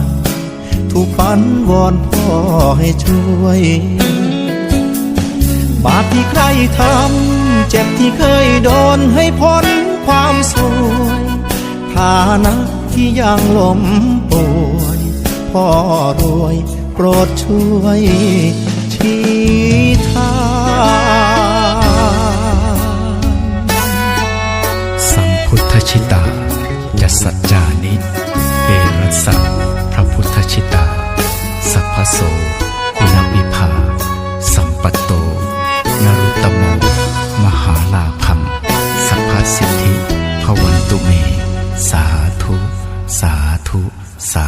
น ถูกฝันวอนพ่อให้ช่วย บาปที่ใครทำเจ็บที่เคยโดนให้พ้นความสวยฐานะที่ยังล้มป่วยพ่อรวยโปรดช่วยชี้ทางสัมพุทธชิตาจะสัจจานิ เอรัสสะ พุทธชิตา สัพพโสคุณวิภา สัมปัตโต นรุตตโม มหาลาภัมสัพพสิทธิ พวันตุเม สาธุ สาธุ สา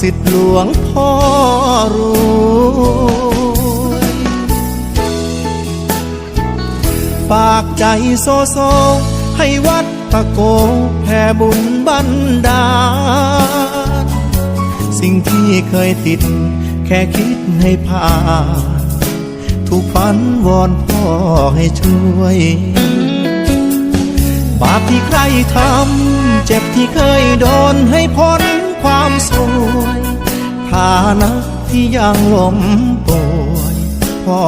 สิทธิ์หลวงพ่อรวยฝากใจโซโซ ให้วัดตะโกแผ่บุญบันดาลสิ่งที่เคยติด แค่คิดให้ผ่านถูกฝันวอนพ่อให้ช่วย บาปที่ใครทำ เจ็บที่เคยโดนให้พ้น ความสวยฐานะที่ยังล้มป่วยพ่อ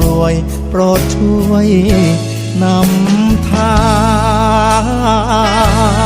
รวยโปรดช่วยนำทาง